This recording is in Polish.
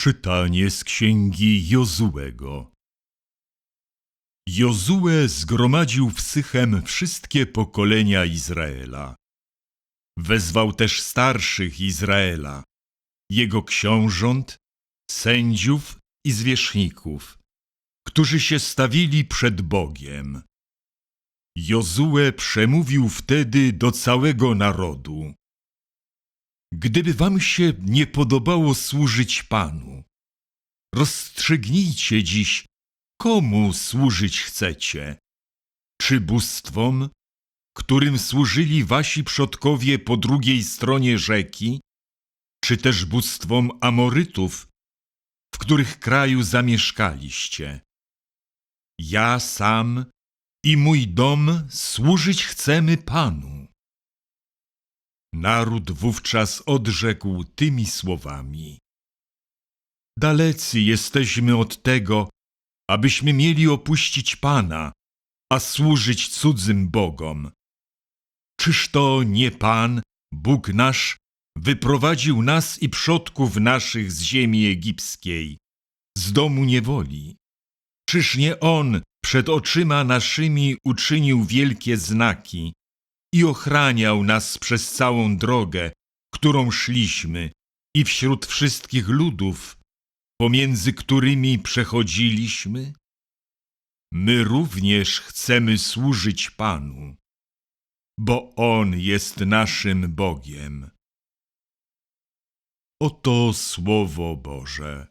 Czytanie z księgi Jozułego. Jozue zgromadził w Sychem wszystkie pokolenia Izraela. Wezwał też starszych Izraela, jego książąt, sędziów i zwierzchników, którzy się stawili przed Bogiem. Jozue przemówił wtedy do całego narodu. Gdyby wam się nie podobało służyć Panu, rozstrzygnijcie dziś, komu służyć chcecie. Czy bóstwom, którym służyli wasi przodkowie po drugiej stronie rzeki, czy też bóstwom Amorytów, w których kraju zamieszkaliście. Ja sam i mój dom służyć chcemy Panu. Naród wówczas odrzekł tymi słowami. Dalecy jesteśmy od tego, abyśmy mieli opuścić Pana, a służyć cudzym bogom. Czyż to nie Pan, Bóg nasz, wyprowadził nas i przodków naszych z ziemi egipskiej, z domu niewoli? Czyż nie On przed oczyma naszymi uczynił wielkie znaki i ochraniał nas przez całą drogę, którą szliśmy i wśród wszystkich ludów, pomiędzy którymi przechodziliśmy? My również chcemy służyć Panu, bo On jest naszym Bogiem. Oto Słowo Boże.